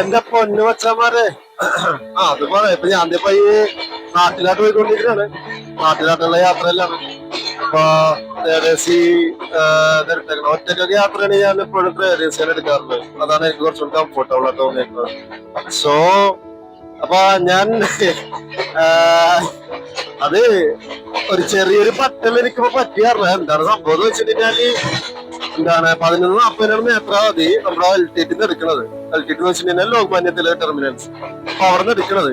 എന്റെ പൊന്നു വച്ചമാരെ? ആ അത് പറയാം ഇപ്പൊ ഞാൻ ഇപ്പൊ ഈ നാട്ടിലാട്ട് പോയിക്കൊണ്ടിരിക്കുകയാണ് നാട്ടിലാട്ടുള്ള യാത്രയിലാണ് അപ്പൊ തിരട്ടേക്കണം ഒറ്റയ്ക്കൊക്കെ യാത്രയാണ് ഞാൻ എപ്പോഴും ത്രേരേസിയാണ് എടുക്കാറുള്ളത്. അതാണ് എനിക്ക് കുറച്ചുകൂടി കംഫർട്ടബിൾ ആയിട്ട് തോന്നിയിട്ടുള്ളത്. സോ അപ്പൊ ഞാൻ അത് ഒരു ചെറിയൊരു പറ്റൽ എനിക്കിപ്പോ പറ്റിയാറില്ല എന്താണ് സംഭവം എന്ന് വെച്ചിട്ടുണ്ടെങ്കിൽ എന്താണ് പതിനൊന്ന് നാപ്പതിനാണ് നേത്രാവതി നമ്മുടെ എൽ ടി ടിന്ന് എടുക്കണത് എൽ ടി ടി വെച്ചിട്ടുണ്ടെങ്കിൽ ലോകമാന്യത്തിലെ ടെർമിനൽസ് അപ്പൊ അവിടെ നിന്ന് എടുക്കണത്.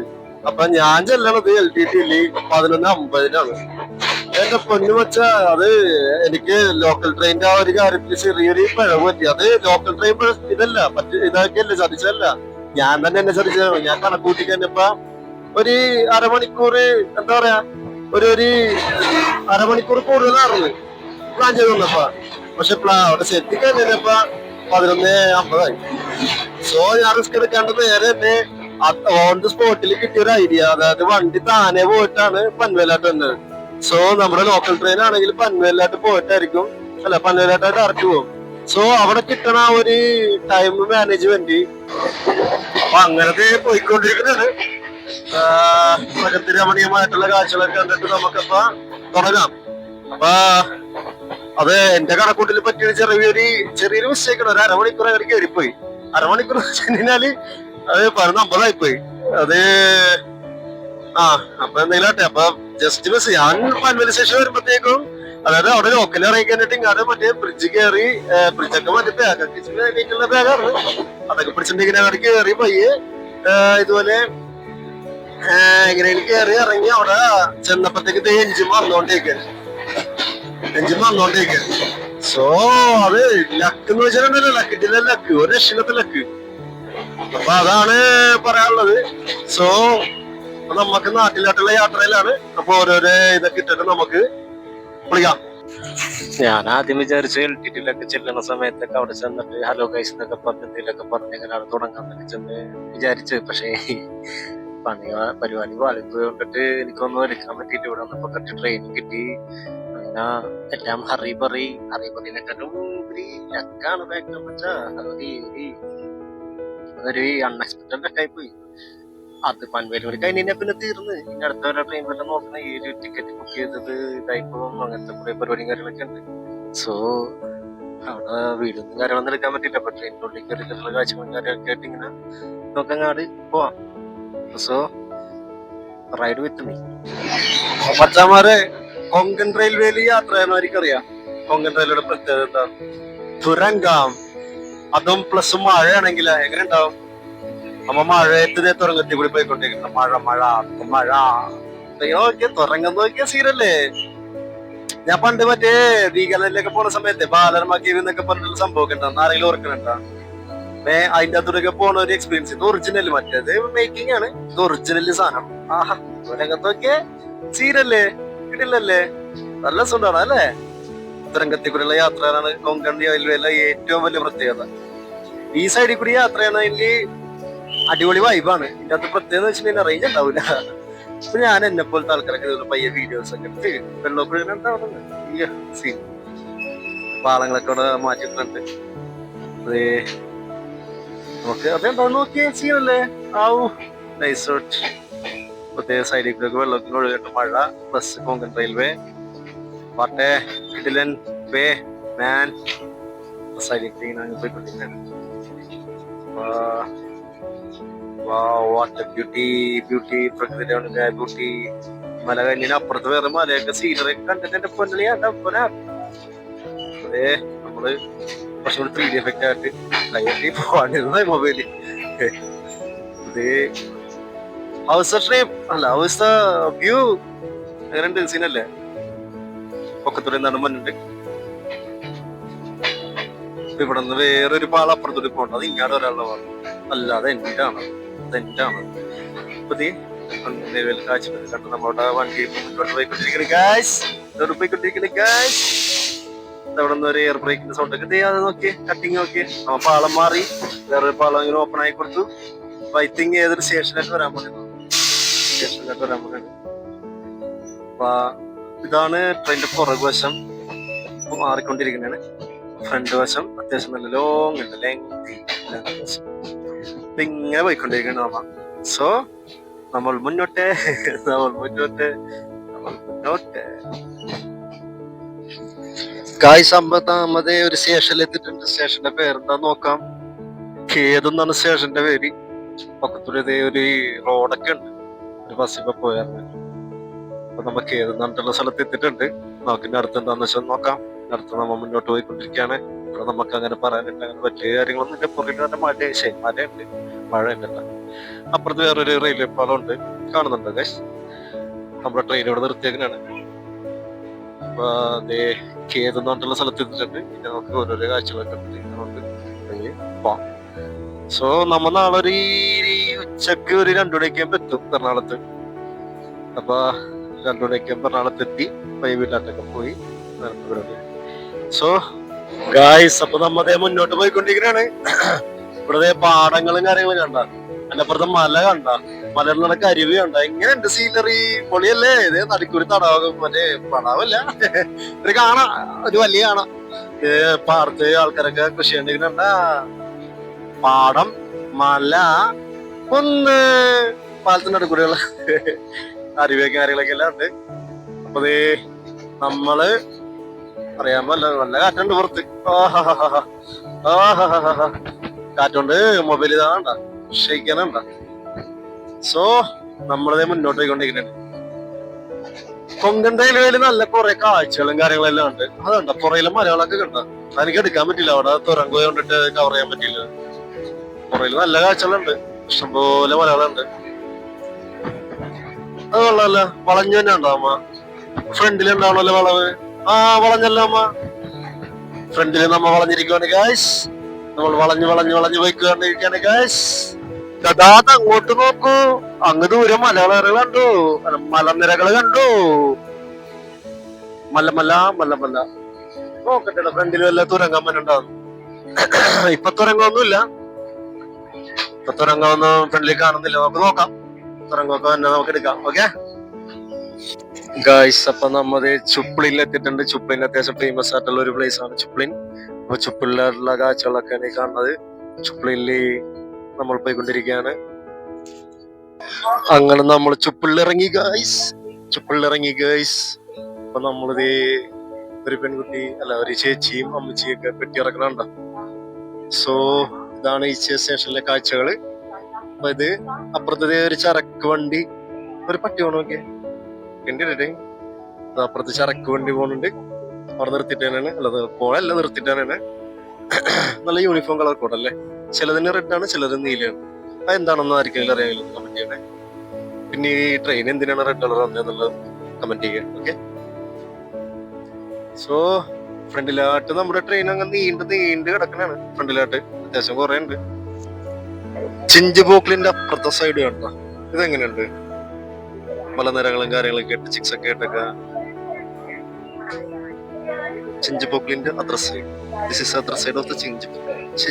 അപ്പൊ ഞാൻ ചെല്ലണത് എൽ ടി ടിയിൽ പതിനൊന്ന് അമ്പതിനാണ്. എന്റെ പൊന്നു വെച്ച അത് എനിക്ക് ലോക്കൽ ട്രെയിനിന്റെ ആ ഒരു കാര്യത്തിൽ ചെറിയൊരു പിഴവ് പറ്റി. അത് ലോക്കൽ ട്രെയിൻ ഇതല്ല പറ്റി ഇതാക്കിയല്ല ചതിച്ചല്ല ഞാൻ തന്നെ എന്നെ ചതിച്ചതാണ്. ഞാൻ കണക്കൂട്ടി കഴിഞ്ഞപ്പോ ഒരു അരമണിക്കൂർ എന്താ പറയാ ഒരു ഒരു അരമണിക്കൂർ കൂടുതലായിരുന്നു പ്ലാൻ ചെയ്ത് വന്നപ്പോ പക്ഷെ അവിടെ സെറ്റ് കഴിഞ്ഞപ്പോ പതിനൊന്ന് അമ്പതായി. സോ ഞാൻ റിസ്ക് എടുക്കാണ്ട് നേരെ തന്നെ ഓൺ ദി സ്പോട്ടിൽ കിട്ടിയ ഒരു ഐഡിയ അതായത് വണ്ടി താനെ പോയിട്ടാണ് പൻവേലാട്ട് വന്നത്. സോ നമ്മുടെ ലോക്കൽ ട്രെയിൻ ആണെങ്കിൽ പൻവേലാട്ട് പോയിട്ടായിരിക്കും. അല്ല പൻവേലാട്ടായിട്ട് ഡയറക്റ്റ് പോകും. സോ അവിടെ കിട്ടണ ഒരു ടൈം മാനേജ്മെന്റ് അപ്പൊ അങ്ങനത്തെ പോയിക്കൊണ്ടിരിക്കുന്നതാണ്. പ്രകൃതി രമണീയമായിട്ടുള്ള കാഴ്ചകളൊക്കെ കണ്ടിട്ട് നമുക്കപ്പ തുടങ്ങാം. അപ്പൊ അത് എന്റെ കണക്കൂട്ടിൽ പറ്റിയ ചെറിയൊരു ചെറിയൊരു മിസ്റ്റേക്ക് ഒരു അരമണിക്കൂർ അങ്ങനെ കയറിപ്പോയി. അരമണിക്കൂർ കഴിഞ്ഞാൽ അത് പതിനൊന്ന് അമ്പതായി പോയി അത് ആ അപ്പൊ എന്തെങ്കിലും ആട്ടെ അപ്പൊ ജസ്റ്റ് മിസ് ഞാൻ പൻവലി സ്റ്റേഷൻ വരുമ്പോഴത്തേക്കും അതായത് അവിടെ ലോക്കൽ ഇറങ്ങി കഴിഞ്ഞിട്ട് ഇങ്ങാട് മറ്റേ ബ്രിഡ്ജ് കയറി ബ്രിഡ്ജൊക്കെ മറ്റേ ബാഗൊക്കെ ബാഗാണ് അതൊക്കെ പിടിച്ചിട്ടുണ്ടെങ്കിൽ അങ്ങോട്ട് കയറി പയ്യെ ഇതുപോലെ ഇങ്ങനെ കയറി ഇറങ്ങി അവിടെ ചെന്നപ്പോഴത്തേക്ക് എഞ്ചിൻ വന്നോണ്ടേക്കാണ് എഞ്ചിൻ വന്നോണ്ടേക്കാണ് സോ അത് ലക്ക് എന്ന് വെച്ചിട്ടുണ്ടല്ലോ ലക്കിട്ടില്ല ലക്ക് ഒരു രക്ഷിക്കത്തെ ലക്ക് അപ്പൊ അതാണ് പറയാനുള്ളത്. സോ നമുക്ക് നാട്ടിലോട്ടുള്ള യാത്രയിലാണ്. അപ്പൊ ഓരോരോ ഇതൊക്കെ ഇട്ടിട്ട് നമുക്ക് വിളിക്കാം. ഞാൻ ആദ്യം വിചാരിച്ചു എൽ ടി ടിയിലൊക്കെ ചെല്ലുന്ന സമയത്തൊക്കെ അവിടെ ചെന്നിട്ട് ഹലോ കൈസ് എന്നൊക്കെ പറഞ്ഞ് എന്തെങ്കിലുമൊക്കെ പറഞ്ഞ് ഇങ്ങനെ അവിടെ തുടങ്ങാന്നൊക്കെ ചെന്ന് വിചാരിച്ചു. പക്ഷേ പണി പരിപാടി വാലിപ്പോയി കൊണ്ടിട്ട് എനിക്കൊന്നും എടുക്കാൻ പറ്റിയിട്ട് ഇവിടെ വന്നപ്പോ കറക്റ്റ് ട്രെയിൻ കിട്ടി. അങ്ങനെ എല്ലാം ഹറി ബറി ഹറി ബറിനെക്കാട്ടും ഒരു ലക്കാണ് ഫാക്ടർ അതൊരു അൺഎക്സ്പെക്ടഡ് ലക്കായി പോയി അത് പൻവേലി വരെ കഴിഞ്ഞാൽ പിന്നെ തീർന്ന് ഇനി അടുത്ത വരെ ട്രെയിൻ വല്ല നോക്കുന്ന ഈ ഒരു ടിക്കറ്റ് ബുക്ക് ചെയ്തത് ഇതായിപ്പോ അങ്ങനത്തെ കുറെ പരിപാടിയും കാര്യങ്ങളൊക്കെ ഉണ്ട് സോ അവിടെ വീടൊന്നും കാര്യങ്ങളൊന്നും എടുക്കാൻ പറ്റില്ല അപ്പൊ ട്രെയിനിന്റെ ഉള്ളിൽ കയറിയിട്ടുള്ള കാഴ്ചകളും കാര്യങ്ങളൊക്കെ ആയിട്ട് ഇങ്ങനെ നോക്കങ്ങാട് പോവാം. സോ റൈഡ് വിത്ത് മീ മച്ചാമാരെ കൊങ്കൺ റെയിൽവേയിൽ യാത്ര ചെയ്യുന്നവർക്കറിയാം കൊങ്കൺ റെയിൽവേയുടെ പ്രത്യേകത എന്താണ് തുരങ്കം. അതും പ്ലസ് മഴയാണെങ്കിൽ എങ്ങനെ ഉണ്ടാവും? അമ്മ മഴയത്തിനെ ദേ തുറങ്കത്തിൽ കൂടി പോയിക്കൊണ്ടിരിക്കണം മഴ മഴ മഴ. നോക്കിയ സീരല്ലേ നോക്കിയ സീരല്ലേ ഞാൻ പണ്ട് മറ്റേ വീഗലനിലൊക്കെ പോണ സമയത്ത് ബാലർമാക്കി എന്നൊക്കെ പറഞ്ഞിട്ടുള്ള സംഭവം ഉണ്ടാവും ആരെങ്കിലും ഓർക്കണുണ്ടോ മേ അതിന്റെ അകത്തൂടെയൊക്കെ പോണ ഒരു എക്സ്പീരിയൻസ് ഇത് ഒറിജിനൽ മറ്റേത് മേക്കിംഗ് ആണ്. ഇത് ഒറിജിനൽ സാധനം. ആഹാ തുരങ്ങത്തൊക്കെ സീനല്ലേ കിടിലല്ലേ നല്ല സുഖമാണ് അല്ലേ? തുരങ്കത്തിൽ കൂടിയുള്ള യാത്രയാണ് കൊങ്കൺ റെയിൽവേയിലെ ഏറ്റവും വലിയ പ്രത്യേകത. ഈ സൈഡിൽ കൂടി യാത്ര ചെയ്യണതിൽ അടിപൊളി വൈബാണ് ഇതിന്റെ അത് പ്രത്യേകത വെച്ചിട്ടുണ്ടെങ്കിൽ റേഞ്ച് ഉണ്ടാവില്ല. അപ്പൊ ഞാൻ എന്നെ പോലത്തെ ആൾക്കാരൊക്കെ പയ്യ വീഡിയോസ് ഒക്കെ എടുത്ത് ഉണ്ടാവുന്നത് സീൻ പാളങ്ങളൊക്കെ അവിടെ മാറ്റിയിട്ടുണ്ട്. അതേ നമുക്ക് അതെന്താ? നോക്കിയേ സീനല്ലേ ആവൂ നൈസ് പ്രത്യേക സൈഡിൽ കൂടെ വെള്ളത്തിൽ ഒഴുകേണ്ട മഴ ബസ് കൊങ്കൺ റെയിൽവേ വാട്ടെ കിഡിലൻ വേ മാൻ സൈഡിൽ കൂടി ഇങ്ങനെ അങ്ങ് പോയിക്കൊണ്ടിരിക്കുകയാണ്. വാട്ട് ബ്യൂട്ടി ബ്യൂട്ടി പ്രകൃതിയുടെ ബ്യൂട്ടി മല കഴിഞ്ഞതിന് അപ്പുറത്ത് വേറെ മലയൊക്കെ സീനറി കണ്ടിട്ട് എന്റെ പൊന്നളിയാ അതെ നമ്മൾ കുറച്ചുകൂടി ത്രീ ഡി എഫക്റ്റ് ആയിട്ട് കയ്യട്ടി പോവാണ്ടിരുന്ന മൊബൈൽ. ഇത് ഹൗസ് അല്ല വ്യൂ സീനല്ലേ? പൊക്കത്തൂടെ ഇവിടെ നിന്ന് വേറൊരു പാള അപ്പുറത്തോട്ട് പോകണ്ട. അത് ഇങ്ങാട് ഒരാളുടെ പാളം. അല്ല അത് എന്റെ ആണ് അത് എന്റെ ആണ് കണ്ട് നമ്മുടെ വണ്ടി മുന്നോട്ട് പോയിക്കൊണ്ടിരിക്കുന്നു. ഗായ്സ് ഇതോട് നിന്ന് ഒരു എയർ ബ്രേക്കിന്റെ സൗണ്ട് ഒക്കെ അത് നോക്കിയേ കട്ടിങ് നോക്കി പാളം മാറി വേറൊരു പാളം ഇങ്ങനെ ഓപ്പൺ ആയി കൊടുത്തു. ഐ ഏതൊരു സ്റ്റേഷനിലേക്ക് വരാൻ പോകുന്നു ഇതാണ് ട്രെയിനിന്റെ പുറകു വശം. ഇപ്പൊ മാറിക്കൊണ്ടിരിക്കുന്നതാണ്. ഫ്രണ്ട് വശം അത്യാവശ്യം നല്ല ലോങ് ഉണ്ട്. ലെങ്തി ഇങ്ങനെ പോയിക്കൊണ്ടിരിക്കണം നമ്മ സോ നമ്മൾ മുന്നോട്ടെ. നമ്മൾ മുന്നോട്ട്. നമ്മൾ മുന്നോട്ടെ. ഗായ്സ് അമ്പത്താമത് ഒരു സ്റ്റേഷനിൽ എത്തിയിട്ടുണ്ട്. സ്റ്റേഷന്റെ പേരെന്താ നോക്കാം. കേതെന്നാണ് സ്റ്റേഷന്റെ പേര്. പക്കത്തൂര് ഒരു റോഡൊക്കെ ഉണ്ട്. ഒരു ബസ് ഇപ്പൊ പോയായിരുന്നു അപ്പൊ നമുക്ക് ഏതെന്നാണ്ടുള്ള സ്ഥലത്ത് എത്തിയിട്ടുണ്ട്? നമുക്കിന്റെ അടുത്ത് എന്താന്ന് വെച്ചാൽ നോക്കാം. അടുത്ത് നമ്മൾ മുന്നോട്ട് പോയിക്കൊണ്ടിരിക്കുകയാണ് ഇവിടെ നമുക്ക് അങ്ങനെ പറയാനില്ല. അങ്ങനെ പറ്റിയ കാര്യങ്ങളൊന്നും ഇല്ല. പുറകിൽ തന്നെ മഴ ശരി മഴയുണ്ട്. മഴ ഉണ്ടല്ല അപ്പുറത്ത് വേറൊരു റെയിൽവേ പാലം ഉണ്ട് കാണുന്നുണ്ട് ഗൈസ് നമ്മുടെ ട്രെയിൻ ഇവിടെ നിർത്തിയേക്കാണ് അപ്പൊ അതേ കേതെന്ന് പറഞ്ഞിട്ടുള്ള സ്ഥലത്ത് എത്തിയിട്ടുണ്ട്? പിന്നെ നമുക്ക് ഓരോരോ കാഴ്ചകളൊക്കെ സോ നമ്മൾ നാളെ ഒരു ഉച്ചയ്ക്ക് ഒരു രണ്ടു മണിയൊക്കെ എത്തും എറണാകുളത്ത്. അപ്പൊ രണ്ടു എറണാകുളത്ത് എത്തി വൈകിട്ടൊക്കെ പോയി സോ ഗായ്സ് അപ്പൊ നമ്മതേ മുന്നോട്ട് പോയിക്കൊണ്ടിരിക്കുകയാണ് ഇവിടെ പാടങ്ങളും കാര്യങ്ങളും കണ്ട. അതിനപ്പുറത്തെ മല കണ്ട. മലയിൽ നടക്ക അരുവി കണ്ട. എങ്ങനെയുണ്ട് സീനറി പൊളിയല്ലേ? ഇത് നടിക്കൂടി തടാകം മറ്റേ പടാവല്ല. ഒരു കാണാ. ഒരു വലിയ കാണാ. പാടത്ത് ആൾക്കാരൊക്കെ കൃഷി ചെയ്യണ്ടിരിക്കണ്ട പാടം മല ഒന്ന് പാലത്തിന്റെ അടുക്കൂടെയുള്ള അരുവിയൊക്കെ കാര്യങ്ങളൊക്കെ എല്ലാം ഉണ്ട്. അപ്പൊ ദേ നമ്മൾ പറയാൻ പറ്റില്ല നല്ല കാറ്റുണ്ട് പുറത്ത്. കാറ്റുണ്ട്. മൊബൈൽ ഇതാണ്ട ക്ഷയിക്കാനുണ്ട സോ നമ്മളിതേ മുന്നോട്ട് പോയിക്കൊണ്ടിരിക്കുന്നുണ്ട് കൊങ്കൺ റെയിൽവേയിൽ നല്ല കുറെ കാഴ്ചകളും കാര്യങ്ങളെല്ലാം ഉണ്ട്. അതുണ്ട് പുറയിലെ മലയാളമൊക്കെ കണ്ട? എനിക്ക് എടുക്കാൻ പറ്റില്ല അവിടെ തുരങ്ക കൊണ്ടിട്ട് കവർ ചെയ്യാൻ പറ്റില്ല പുറയിൽ നല്ല കാഴ്ചകളുണ്ട്. ഇഷ്ടംപോലെ മലകളുണ്ട് അത് കൊള്ളാല്ല വളഞ്ഞു തന്നെ ഉണ്ടോ അമ്മ? ഫ്രണ്ടിൽ ഉണ്ടാവണല്ലോ വളവ്? ആ വളഞ്ഞല്ലോ അമ്മ. ഫ്രണ്ടിൽ നമ്മ വളഞ്ഞിരിക്കുവാണ് ഗായ്സ് നമ്മൾ വളഞ്ഞു വളഞ്ഞു വളഞ്ഞു പോയിക്കൊണ്ടിരിക്കുകയാണ് ഗായ്സ് ഗതാഗതം അങ്ങോട്ട് നോക്കൂ. അങ്ങ് ദൂരെ മലകളേറെ കണ്ടു. മലനിരകൾ കണ്ടു. മല്ലമല്ല മല്ലമല്ല മല്ല മല്ല. നോക്കട്ടെ ഫ്രണ്ടിൽ വല്ല തുരങ്കമ്മനുണ്ടാവും ഇപ്പൊ തുരങ്കമൊന്നുമില്ല ഇപ്പൊ തുരങ്കമൊന്നും ഫ്രണ്ടിൽ കാണുന്നില്ല. നമുക്ക് നോക്കാം. തുരങ്കമൊക്കെ തന്നെ നമുക്ക് എടുക്കാം. ഓക്കെ ഗായ്സ് അപ്പൊ നമ്മത് ചുപ്ലിയിൽ എത്തിയിട്ടുണ്ട്. ചുപ്ലിൻ അത്യാവശ്യം ഫേമസ് ആയിട്ടുള്ള ഒരു പ്ലേസ് ആണ് ചുപ്ലിൻ. അപ്പൊ ചുപ്ലിലുള്ള കാഴ്ചകളൊക്കെയാണ് ഈ കാണുന്നത്. ചുപ്ലിനിൽ നമ്മൾ പോയിക്കൊണ്ടിരിക്കുകയാണ്. അങ്ങനെ നമ്മൾ ചുപ്പിളിറങ്ങി ഗായ്സ് ചുപ്പിളിറങ്ങി ഗായ്സ് അപ്പൊ നമ്മളിത് ഒരു പെൺകുട്ടി അല്ല ഒരു ചേച്ചിയും അമ്മച്ചിയും ഒക്കെ പെട്ടിയിറക്കണുണ്ട സോ ഇതാണ് ഈ സ്റ്റേഷനിലെ കാഴ്ചകൾ അപ്പൊ ഇത് അപ്പുറത്തെ ഒരു ചരക്ക് വണ്ടി. ഒരു പട്ടി പോണ കണ്ടിട്ടേ അപ്പുറത്ത് ചരക്ക് വണ്ടി പോണുണ്ട്. അവിടെ നിർത്തിയിട്ടാണ് അല്ല പോളല്ല നിർത്തിയിട്ടാണ് നല്ല യൂണിഫോം കളർ കോഡല്ലേ ചിലതിന് റെഡ് ആണ് ചിലതിന് നീലയാണ്. അത് എന്താണെന്ന് ആർക്കെങ്കിലും അറിയാമല്ലോ കമന്റ് ചെയ്യണേ. പിന്നെ ഈ ട്രെയിൻ എന്തിനാണ് റെഡ് കളർ വന്നതെന്നുള്ളത് കമന്റ് ചെയ്യുക ഓക്കെ സോ ഫ്രണ്ടിലായിട്ട് നമ്മുടെ ട്രെയിൻ അങ്ങ് നീണ്ട് നീണ്ട് കിടക്കണാണ് ഫ്രണ്ടിലായിട്ട് അത്യാവശ്യം കുറെ ഉണ്ട് ചിഞ്ചുപോക്കിലിന്റെ അപ്പുറത്തെ സൈഡ് കണ്ടോ? ഇതെങ്ങനെയുണ്ട്? മലനിരകളും കാര്യങ്ങളൊക്കെ ഇട്ട് ചിക്സ് ഒക്കെ ഇട്ടൊക്കെ. ചിഞ്ചുപോക്കിലിന്റെ അത്ര സൈഡ് ദിസ് ഇസ് അത്ര സൈഡ് ഓഫ് ദ ചിഞ്ചു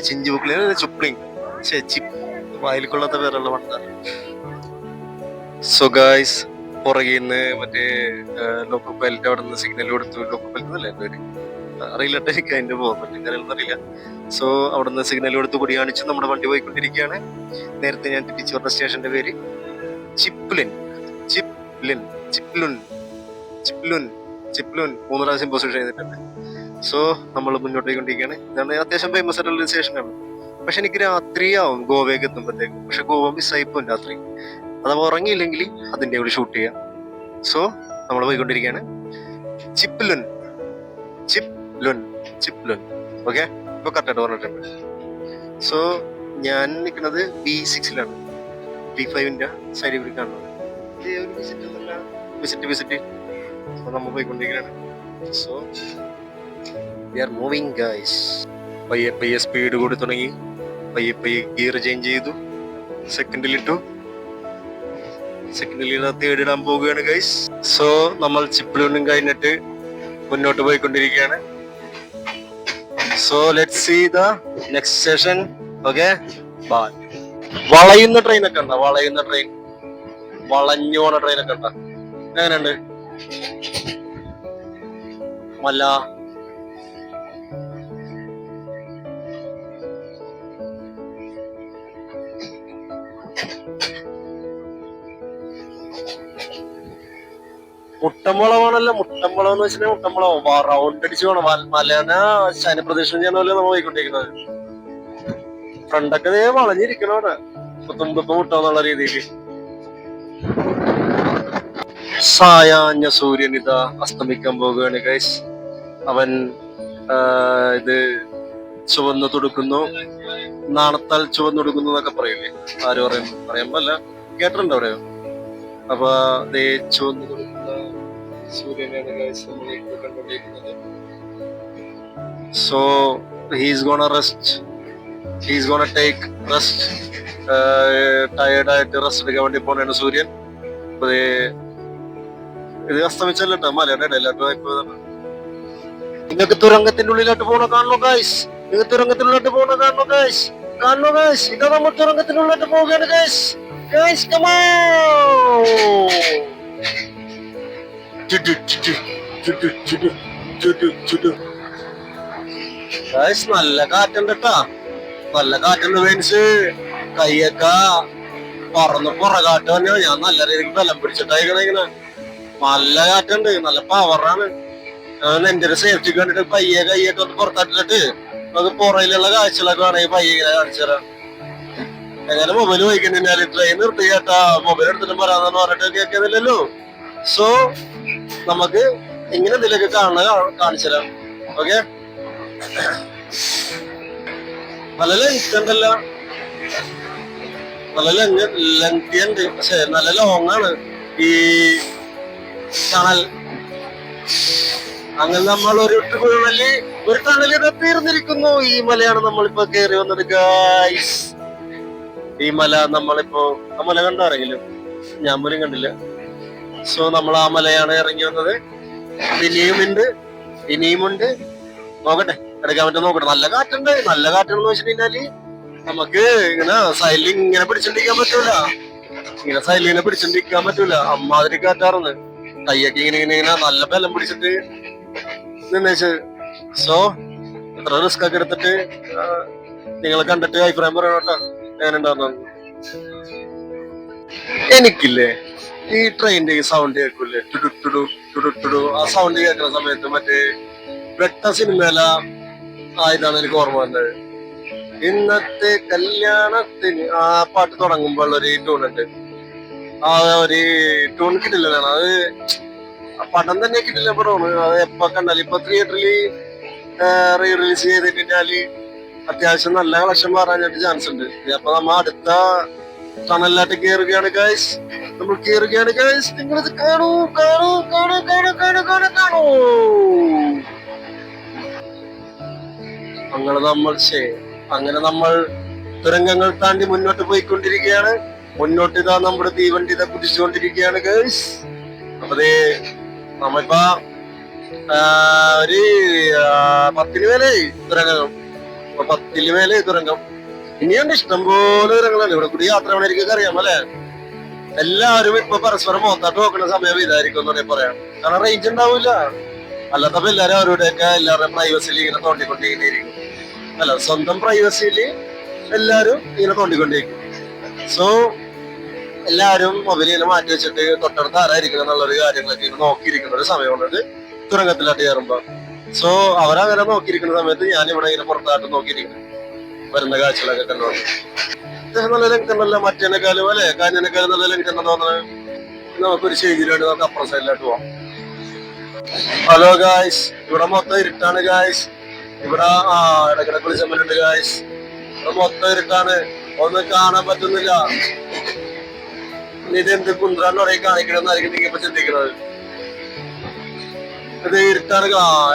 ചിഞ്ചുപോക്കിലിന് ചുപ്ലിങ്. ചിപ്പ് വായിൽ കൊള്ളാത്ത പേരുള്ള വണ്ട സോ ഗായ്സ് പുറകിൽ നിന്ന് മറ്റേ ലോക്കോ പൈലറ്റ് അവിടെ നിന്ന് സിഗ്നൽ കൊടുത്തു. ലോക്കോ പൈലറ്റ് അല്ലേ എന്റെ പേര് അറിയില്ല ട്ടോ എനിക്ക് അതിന്റെ പോകും മറ്റേ കാര്യങ്ങളൊന്നും അറിയില്ല. സോ അവിടെ നിന്ന് സിഗ്നൽ കൊടുത്ത് കൂടി കാണിച്ചു നമ്മുടെ വണ്ടി പോയിക്കൊണ്ടിരിക്കുകയാണ്. നേരത്തെ ഞാൻ തിരിച്ചു പറഞ്ഞ സ്റ്റേഷന്റെ പേര് ചിപ്ലിൻ. ചിപ്ലിൻ ചിപ്ലുൻ ചിപ്ലുൻ ചിപ്ലുൻ. മൂന്ന് പ്രാവശ്യം പൊസിഷൻ ചെയ്തിട്ടുണ്ട്. സോ നമ്മൾ മുന്നോട്ട് പോയിക്കൊണ്ടിരിക്കുകയാണ്. ഇതാണ് അത്യാവശ്യം ഫേമസ് ആയിട്ടുള്ള ഒരു സ്റ്റേഷനാണ് പക്ഷെ എനിക്ക് രാത്രിയാവും ഗോവയ്ക്ക് എത്തുമ്പോഴത്തേക്കും. പക്ഷെ ഗോവ മിസ്സായിപ്പോ രാത്രി. അഥവാ ഉറങ്ങിയില്ലെങ്കിൽ അതിന്റെ കൂടി ഷൂട്ട് ചെയ്യാം. സോ നമ്മൾ പോയിക്കൊണ്ടിരിക്കുകയാണ്. ചിപ്ലുൻ. ചിപ്ലുൻ ചിപ്ലുൻ ഓക്കെ ഇപ്പൊ കറക്റ്റായിട്ട് പറഞ്ഞിട്ടുണ്ട് സോ ഞാൻ നിൽക്കുന്നത് ബി സിക്സിലാണ് ബി ഫൈവിന്റെ സൈഡിൽ കൂടി കാണുന്നത്. വിസിറ്റ് വിസിറ്റ് അപ്പൊ നമ്മൾ പോയിക്കൊണ്ടിരിക്കുകയാണ്. So we are moving guys പയ്യെ പയ്യെ സ്പീഡ് കൂടി തുടങ്ങി. പയ്യെ പയ്യെ ഗിയർ ചേഞ്ച് ചെയ്തു. സെക്കൻഡിലിട്ടു സെക്കൻഡിൽ തേർഡ് ഇടാൻ പോവുകയാണ് ഗൈസ് സോ നമ്മൾ ചിപ്പിളൊന്നും കഴിഞ്ഞിട്ട് മുന്നോട്ട് പോയിക്കൊണ്ടിരിക്കുകയാണ്. So let see the next session okay bye വളയുന്ന train ഒക്കെ ഉണ്ടോ? വളയുന്ന ട്രെയിൻ വളഞ്ഞു പോണ ട്രെയിൻ ഒക്കെ ഉണ്ടോ? എങ്ങനെയുണ്ട്? മല്ല. മുട്ടമ്പളമാണല്ലോ. മുട്ടമ്പളം എന്ന് വെച്ചിട്ടുണ്ടെങ്കിൽ മുട്ടമ്പളം. റൗണ്ട് അടിച്ച് വേണം മല- മലന ശനിപ്രദക്ഷിണം ചെയ്യുന്ന പോലെ നമ്മൾ പോയിക്കൊണ്ടിരിക്കുന്നത്. ഫ്രണ്ടൊക്കെ ദേ വളഞ്ഞിരിക്കണം അവിടെ മുട്ടാന്നുള്ള രീതിയിൽ സായാഞ്ഞ സൂര്യൻ ഇതാ അസ്തമിക്കാൻ പോവുകയാണ് ഗൈസ് അവൻ ഇത് ചുവന്ന് തുടുക്കുന്നു. നാണത്താൽ ചുവന്നു കൊടുക്കുന്നു എന്നൊക്കെ പറയില്ലേ? ആര് പറയുന്നു? പറയുമ്പല്ല കേട്ടിട്ടുണ്ടോ പറയോ അപ്പൊ ദേ ചുവന്നു so he's gonna rest he's gonna take rest tired ആയിട്ട് റെസ്റ്റ് എടുക്കാൻ വേണ്ടി പോണാണ് സൂര്യൻ. ഇത് അസ്തമിച്ചല്ലോ കേട്ടോ മലയുടെ ഇടയിലോട്ട് നിങ്ങൾക്ക് തുരങ്കത്തിന്റെ ഉള്ളിലോട്ട് പോണ കാണണോ ഗൈസ് നിങ്ങൾ തുരങ്കത്തിനുള്ളിലോട്ട് പോണ കാണണോ ഗൈസ് കാണണോ ഗൈസ് ഇതാ നമ്മൾ തുരങ്കത്തിനുള്ളിലോട്ട് പോവുകയാണ് ഗൈസ് ഗൈസ് കമോ നല്ല കാറ്റുണ്ട് കേട്ടാ നല്ല കാറ്റുണ്ട് മീൻസ് കയ്യൊക്കെ പറന്ന് പുറകാട്ട് തന്നെ ഞാൻ നല്ല രീതിക്ക് ബലം പിടിച്ചിട്ടായിക്കണ ഇങ്ങനെ. നല്ല കാറ്റുണ്ട്. നല്ല പവറാണ് എന്റെ ഒരു സേഫ്റ്റിക്ക് വേണ്ടിട്ട് പയ്യെ കയ്യൊക്കെ ഒന്ന് പുറത്താട്ടിട്ട് നമുക്ക് പുറയിലുള്ള കാഴ്ചകളൊക്കെ വേണമെങ്കിൽ പയ്യെ ഇങ്ങനെ കാണിച്ചു തരാം. എങ്ങനെ മൊബൈൽ വഹിക്കുന്നില്ല ട്രെയിൻ നിർത്തി കേട്ടാ. മൊബൈൽ എടുത്തിട്ട് പറയാന്ന് പറഞ്ഞിട്ട് കേൾക്കുന്നില്ലല്ലോ. സോ നമുക്ക് ഇങ്ങനെ എന്തെങ്കിലുമൊക്കെ കാണുന്ന കാ- കാണിച്ചു തരാം. ഓക്കെ നല്ല ഇഷ്ടല്ല നല്ല ലെങ്തി ഉണ്ട്. പക്ഷെ നല്ല ലോങ് ആണ്. ഈ ടണൽ അങ്ങനെ നമ്മൾ ഒരു ടണൽ ഒരു ടണലിടെ തീർന്നിരിക്കുന്നു. ഈ മലയാണ് നമ്മളിപ്പോ കയറി വന്നത് ഗായ്സ് ഈ മല നമ്മളിപ്പോ ആ മല കണ്ടോ ആരെങ്കിലും? ഞാൻ പോലും കണ്ടില്ല. സോ നമ്മൾ ആ മലയാണ് ഇറങ്ങി വന്നത്. ഇനിയും ഉണ്ട് ഇനിയും ഉണ്ട് നോക്കട്ടെ എടുക്കാൻ പറ്റും നോക്കട്ടെ. നല്ല കാറ്റുണ്ട്. നല്ല കാറ്റുണ്ടെന്ന് വെച്ചിട്ടുണ്ടെങ്കിൽ നമുക്ക് ഇങ്ങനെ സൈലിൽ ഇങ്ങനെ പിടിച്ചിട്ടിരിക്കാൻ പറ്റൂല. ഇങ്ങനെ സൈലിൽ ഇങ്ങനെ പിടിച്ചിട്ടിരിക്കാൻ പറ്റൂല. അമ്മാതിരി കാറ്റാറുണ്ട് കയ്യൊക്കെ ഇങ്ങനെ ഇങ്ങനെ ഇങ്ങനെ നല്ല ബലം പിടിച്ചിട്ട് നിന്നേച്ച്. സോ ഇത്ര റിസ്ക് ഒക്കെ എടുത്തിട്ട് നിങ്ങൾ കണ്ടിട്ട് അഭിപ്രായം പറയണം കേട്ടോ. എങ്ങനെ ഉണ്ടായിരുന്നു എനിക്കില്ലേ? ഈ ട്രെയിനിന്റെ ഈ സൗണ്ട് കേൾക്കൂലേ ടുടു ടുടു ടുടു ടുടു. ആ സൗണ്ട് കേൾക്കുന്ന സമയത്ത് മറ്റേ വെട്ട സിനിമയില ആയതാണ് എനിക്ക് ഓർമ്മ വന്നത്. ഇന്നത്തെ കല്യാണത്തിന് ആ പാട്ട് തുടങ്ങുമ്പോൾ ഒരു ട്യൂൺ ഉണ്ട്. ആ ഒരു ട്യൂൺ കിട്ടില്ല അത് പടം തന്നെ കിട്ടില്ല പടമാണ് അത് എപ്പോ കണ്ടാലും ഇപ്പൊ തിയേറ്ററിൽ റീ റിലീസ് ചെയ്തിട്ടുണ്ടെങ്കിൽ അത്യാവശ്യം നല്ല കളക്ഷൻ മാറാനായിട്ട് ചാൻസ് ഉണ്ട്. അപ്പൊ നമ്മ അടുത്ത ടണലിലായിട്ട് കയറുകയാണ് ഗൈസ് നമ്മൾ കയറുകയാണ് ഗൈസ് നിങ്ങൾ കാണൂ കാണൂ കാണൂ കാണൂ കാണൂ കാണൂ കാണൂ. അങ്ങനെ നമ്മൾ അങ്ങനെ നമ്മൾ തുരങ്കങ്ങൾ താണ്ടി മുന്നോട്ട് പോയിക്കൊണ്ടിരിക്കുകയാണ്. മുന്നോട്ട് ഇതാ നമ്മുടെ തീവണ്ടി ഇതാ കുതിച്ചുകൊണ്ടിരിക്കുകയാണ് ഗേൾസ് അപ്പതേ നമ്മളിപ്പോ ഒരു പത്തിന് മേലെ തുരങ്കം. പത്തിന് മേലെ തുരങ്കം. ഇനിയുണ്ട് ഇഷ്ടംപോലെ വിവരങ്ങളല്ലേ ഇവിടെ കൂടി യാത്ര വേണമായിരിക്കും അറിയാം അല്ലെ? എല്ലാവരും ഇപ്പൊ പരസ്പരം മോത്താട്ട് നോക്കുന്ന സമയം ഇതായിരിക്കും എന്ന് പറയാം. കാരണം റേഞ്ച് ഉണ്ടാവില്ല അല്ലാത്തപ്പോ എല്ലാരും അവരുടെയൊക്കെ എല്ലാവരുടെയും പ്രൈവസിയിൽ ഇങ്ങനെ തോണ്ടിക്കൊണ്ടിരിക്കും അല്ല സ്വന്തം പ്രൈവസിയിൽ എല്ലാരും ഇങ്ങനെ തോണ്ടിക്കൊണ്ടിരിക്കും. സോ എല്ലാരും ഇങ്ങനെ മാറ്റി വെച്ചിട്ട് തൊട്ടടുത്ത് ആരായിരിക്കണം എന്നുള്ളൊരു കാര്യങ്ങളൊക്കെ ഇങ്ങനെ നോക്കിയിരിക്കുന്ന ഒരു സമയമുള്ളത് തുരങ്കത്തിലാട്ട് കയറുമ്പോ. സോ അവരങ്ങനെ നോക്കിയിരിക്കുന്ന സമയത്ത് ഞാൻ ഇവിടെ ഇങ്ങനെ പുറത്തായിട്ട് നോക്കിയിരിക്കുന്നു. വരുന്ന കാഴ്ചകളൊക്കെ അത്യാവശ്യം നല്ല ലെങ്ത് ഉണ്ടല്ലോ മറ്റേനേക്കാളും അല്ലെ? കാഞ്ഞനേക്കാളും നല്ല ഉണ്ടെന്ന് തോന്നുന്നത് നമുക്കൊരു വേണ്ടി നമുക്ക് അപ്പുറം സൈഡിലോട്ട് പോവാം. ഹലോ ഗായ്സ് ഇവിടെ മൊത്തം ഇരുട്ടാണ് ഗായ്സ് ഇവിടെ ആ ഇടക്കിടക്ക് വിളിച്ചമ്മലുണ്ട് ഗായ്സ് ഇവിടെ മൊത്തം ഇരുട്ടാണ്. ഒന്നും കാണാൻ പറ്റുന്നില്ല. ഇത് എന്ത് കുന്ത്രാണ്ട് പറയും കാണിക്കണമെന്നായിരിക്കും നിങ്ങൾ ഇപ്പൊ ചിന്തിക്കുന്നത്. ഇത് ഇരുട്ടാണ്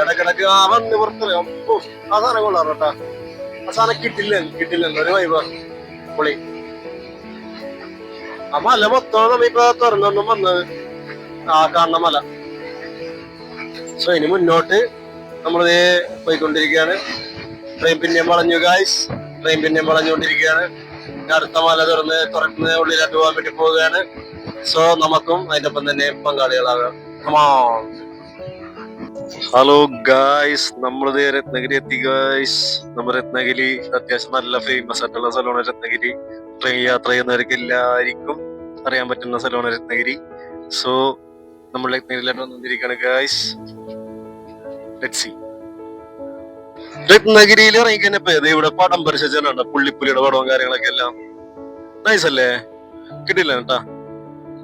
ഇടക്കിടക്ക് ആ വന്ന് പുറത്ത് അതാണ് ആ സാധനം കൊള്ളാറ് സാധനം കിട്ടില്ല കിട്ടില്ല ഒരു വൈബ പൊളി ആ മല മൊത്തം നമ്മിപ്പോ തുറന്നൊന്നും ആ കാണുന്ന മല. സോ ഇനി മുന്നോട്ട് നമ്മളിത് പോയിക്കൊണ്ടിരിക്കുകയാണ്. ട്രെയിൻ പിന്നെയും വളഞ്ഞു ഗായ്സ് ട്രെയിൻ പിന്നെയും വളഞ്ഞുകൊണ്ടിരിക്കുകയാണ്. അടുത്ത മല തുറന്ന് തുറക്കുന്ന ഉള്ളിലായിട്ട് പോകാൻ വേണ്ടി പോവുകയാണ്. സോ നമുക്കും അതിന്റെ ഒപ്പം തന്നെ പങ്കാളികളാകാം. On. ഹലോ ഗായ്സ് നമ്മളിത് രത്നഗിരി എത്തി ഗായ്സ് നമ്മൾ രത്നഗിരി അത്യാവശ്യം നല്ല ഫേമസ് ആയിട്ടുള്ള സ്ഥലമാണ് രത്നഗിരി. ട്രെയിൻ യാത്ര ചെയ്യുന്നവർക്ക് എല്ലാവർക്കും അറിയാൻ പറ്റുന്ന സ്ഥലമാണ് രത്നഗിരി. സോ നമ്മൾ രത്നഗിരിയിലോട്ട് വന്നിരിക്കുകയാണ് ഗായ്സ് ലെറ്റ് സി രത്നഗിരിയിൽ ഇറങ്ങിക്കഴിഞ്ഞപ്പോ ഇവിടെ പടം പരിശോധിച്ചാണ് പുള്ളിപ്പുലിയുടെ പടവും കാര്യങ്ങളൊക്കെ എല്ലാം. നൈസ് അല്ലേ? കിട്ടില്ല കേട്ടാ.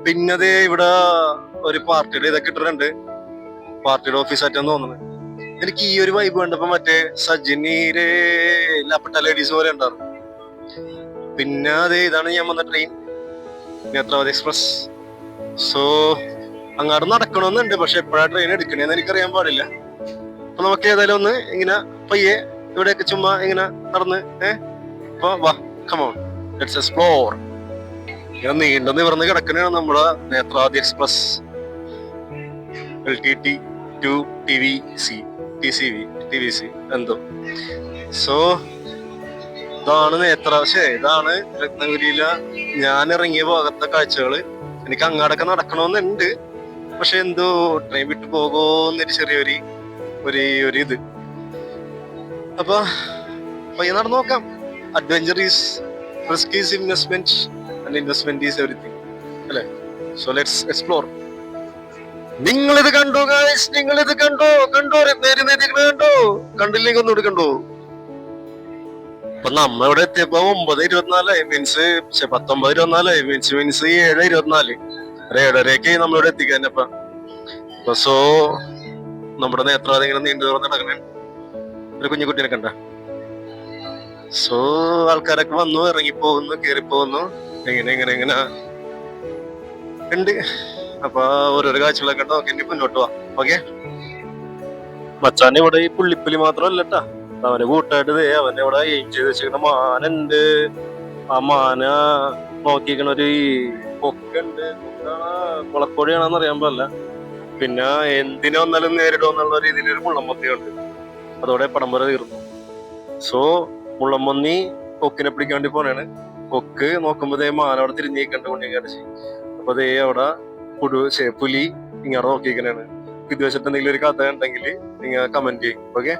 പിന്നെ ദേ ഇവിടെ ഒരു പാർട്ടിയുടെ ഇതൊക്കെ ഇട്ടിട്ടുണ്ട്. പാർട്ടിയുടെ ഓഫീസായിട്ടാന്ന് തോന്നുന്നത്. എനിക്ക് ഈ ഒരു വൈബ് കണ്ടപ്പോ മറ്റേ സജിനീരേ ലാപ്പിട്ട ലേഡീസ് പോലെ ഉണ്ടായിരുന്നു. പിന്നെ അതെ ഇതാണ് ഞാൻ വന്ന ട്രെയിൻ നേത്രാവതി എക്സ്പ്രസ് സോ അങ്ങാട് നടക്കണമെന്നുണ്ട് പക്ഷെ എപ്പോഴാ ട്രെയിൻ എടുക്കണേന്ന് എനിക്കറിയാൻ പാടില്ല. അപ്പൊ നമുക്ക് ഏതായാലും ഒന്ന് ഇങ്ങനെ പയ്യെ ഇവിടെയൊക്കെ ചുമ്മാ ഇങ്ങനെ നടന്ന് ഏഹ് അപ്പൊ വാ കമോൺ ലെറ്റ്സ് എക്സ്പ്ലോർ ഇങ്ങനെ നീണ്ടു നിവർന്ന് കിടക്കണേ നമ്മുടെ Netravati express L T T to T V C T C V T V C എന്തോ. സോ ഇതാണ് നേത്രാവശ്യ ഇതാണ് രത്നഗിരിയിലെ ഞാൻ ഇറങ്ങിയ ഭാഗത്തെ കാഴ്ചകൾ. എനിക്ക് അങ്ങാടൊക്കെ നടക്കണമെന്നുണ്ട്. പക്ഷെ എന്തോ ട്രെയിൻ വിട്ടു പോകുമെന്നൊരു ചെറിയൊരു ഒരു ഒരു ഇത്. അപ്പൊ പയ്യെ നടന്നു നോക്കാം. Adventure is risk is investment and investment is everything അല്ലേ? സോ ലെറ്റ്സ് എക്സ്പ്ലോർ നിങ്ങൾ ഇത് കണ്ടോ ഗായ്സ് നിങ്ങൾ ഇത് കണ്ടോ? കണ്ടോ നേരി കണ്ടോ? കണ്ടില്ലെങ്കിൽ ഒന്നും കണ്ടോ? അപ്പൊ നമ്മ ഇവിടെ എത്തിയപ്പോ ഒമ്പത് ഇരുപത്തിനാലായി മീൻസ് പത്തൊമ്പത് ഇരുപത്തിനാലായി മീൻസ് മീൻസ് ഏഴ് ഇരുപത്തിനാല്. ഒരു നമ്മളിവിടെ അപ്പൊ സോ നമ്മുടെ നേത്രാതി ഇങ്ങനെ നീണ്ടു തുറന്ന് നടക്കണേ. ഒരു കുഞ്ഞു കുട്ടീനെ കണ്ട. സോ ആൾക്കാരൊക്കെ വന്നു ഇറങ്ങി കയറിപ്പോകുന്നു. എങ്ങനെ എങ്ങനെ എങ്ങനെ? ഉണ്ട്. അപ്പൊ ഓരോരോ കാഴ്ചകളൊക്കെ ഉണ്ട് ഓക്കെ മുന്നോട്ട് പോവാം. ഓക്കെ? മച്ചാൻ ഇവിടെ ഈ പുള്ളിപ്പുലി മാത്രമല്ല അവന് കൂട്ടായിട്ട് ദേ അവന്റെ ഇവിടെ എയിം ചെയ്ത് വെച്ചിരിക്കുന്ന മാനുണ്ട്. ആ മാന നോക്കിയിരിക്കണ ഒരു കൊക്കുണ്ട്. കുളക്കോടിയാണെന്ന് അറിയാൻ പാടില്ല. പിന്നെ എന്തിനെ വന്നാലും നേരിടുമെന്നുള്ള രീതിയിൽ ഒരു മുള്ളമ്മത്തിയുണ്ട് അതോടെ പടം വരെ തീർന്നു. സോ മുള്ളമ്പന്നി കൊക്കിനെ പിടിക്കാൻ വേണ്ടി പോണേണ്. കൊക്ക് നോക്കുമ്പോഴേ മാന അവിടെ തിരിഞ്ഞേക്കണ്ട് കൊണ്ടിരിക്കാണ്ട്. അപ്പൊ ദേ അവിടെ പുടു പുലി ഇങ്ങനെ നോക്കിയിരിക്കണാണ്. വിദേശത്ത് എന്തെങ്കിലും ഒരു കഥ ഉണ്ടെങ്കിൽ നിങ്ങൾ കമന്റ് ചെയ്യും ഓക്കെ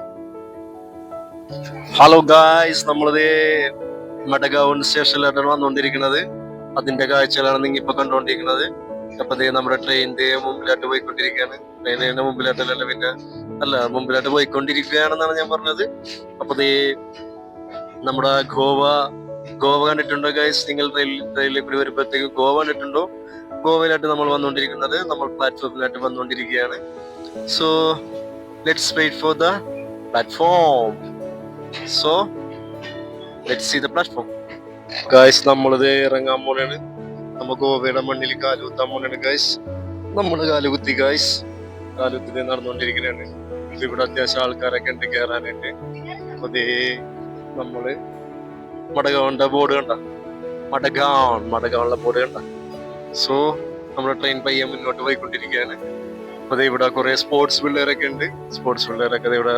ഹലോ ഗായ്സ് നമ്മളിത് മടഗൗൺ സ്റ്റേഷനിലാണ് വന്നുകൊണ്ടിരിക്കുന്നത്. അതിന്റെ കാഴ്ചകളാണ് നിങ്ങൾ ഇപ്പൊ കണ്ടുകൊണ്ടിരിക്കുന്നത്. അപ്പൊ നമ്മുടെ ട്രെയിനിന്റെ മുമ്പിലായിട്ട് പോയിക്കൊണ്ടിരിക്കുകയാണ്. ട്രെയിനിന്റെ മുമ്പിലായിട്ടല്ല പിന്നെ. അല്ല മുമ്പിലായിട്ട് പോയിക്കൊണ്ടിരിക്കുകയാണെന്നാണ് ഞാൻ പറഞ്ഞത്. അപ്പൊ നമ്മുടെ ഗോവ ഗോവ കണ്ടിട്ടുണ്ടോ ഗൈസ് നിങ്ങൾ റെയിൽ റെയിലിൽ കൂടി വരുമ്പോഴത്തേക്ക് ഗോവ കണ്ടിട്ടുണ്ടോ? ഗോവയിലായിട്ട് നമ്മൾ വന്നുകൊണ്ടിരിക്കുന്നത്. നമ്മൾ പ്ലാറ്റ്ഫോമിലായിട്ട് വന്നുകൊണ്ടിരിക്കുകയാണ്. So let's wait for the platform so let's see the platform guys നമ്മളിത് ഇറങ്ങാൻ പോലെയാണ് നമ്മൾ ഗോവയുടെ മണ്ണിൽ കാലുകുത്താൻ പോലെയാണ് ഗായ്സ് നമ്മൾ കാലുകുത്തി ഗായ്സ് കാലുകുത്തി നടന്നുകൊണ്ടിരിക്കുകയാണ് ഇവിടെ അത്യാവശ്യം ആൾക്കാരൊക്കെ ഉണ്ട് കയറാനായിട്ട് ദേ നമ്മൾ മടഗാവന്റെ ബോർഡ് കണ്ട. മടഗാൺ മടകാണുള്ള ബോർഡ് കണ്ട. സോ നമ്മുടെ ട്രെയിൻ പയ്യെ മുന്നോട്ട് പോയിക്കൊണ്ടിരിക്കുകയാണ്. അതേ ദേ ഇവിടെ കുറെ സ്പോർട്സ് പിള്ളേരൊക്കെ ഉണ്ട്. സ്പോർട്സ് പിള്ളേരൊക്കെ ദേ ഇവിടെ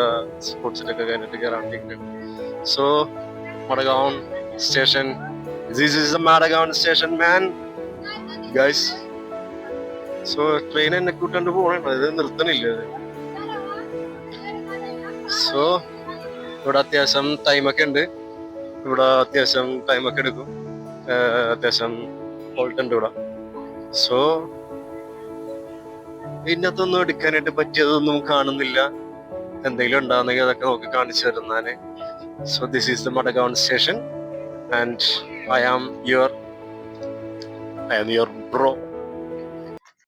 സ്പോർട്സിലൊക്കെ കഴിഞ്ഞിട്ട് കയറാണ്ടിരിക്കുന്നുണ്ട് so Madgaon station this is Madgaon station man guys so train എന്നെ കൂട്ടാണ്ട് പോകണം ഇത് നിർത്തണില്ല സോ ഇവിടെ അത്യാവശ്യം ടൈമൊക്കെ ഉണ്ട്. ഇവിടെ അത്യാവശ്യം ടൈമൊക്കെ എടുക്കും. അത്യാവശ്യം ഫോൾട്ട് ഉണ്ട് ഇവിടെ. സോ ഇന്നത്തൊന്നും എടുക്കാനായിട്ട് പറ്റിയതൊന്നും കാണുന്നില്ല. എന്തെങ്കിലും ഉണ്ടാകുന്നെങ്കിൽ അതൊക്കെ നോക്കി കാണിച്ചു തരുന്നാൽ so this is the Madgaon station and I am your I am your bro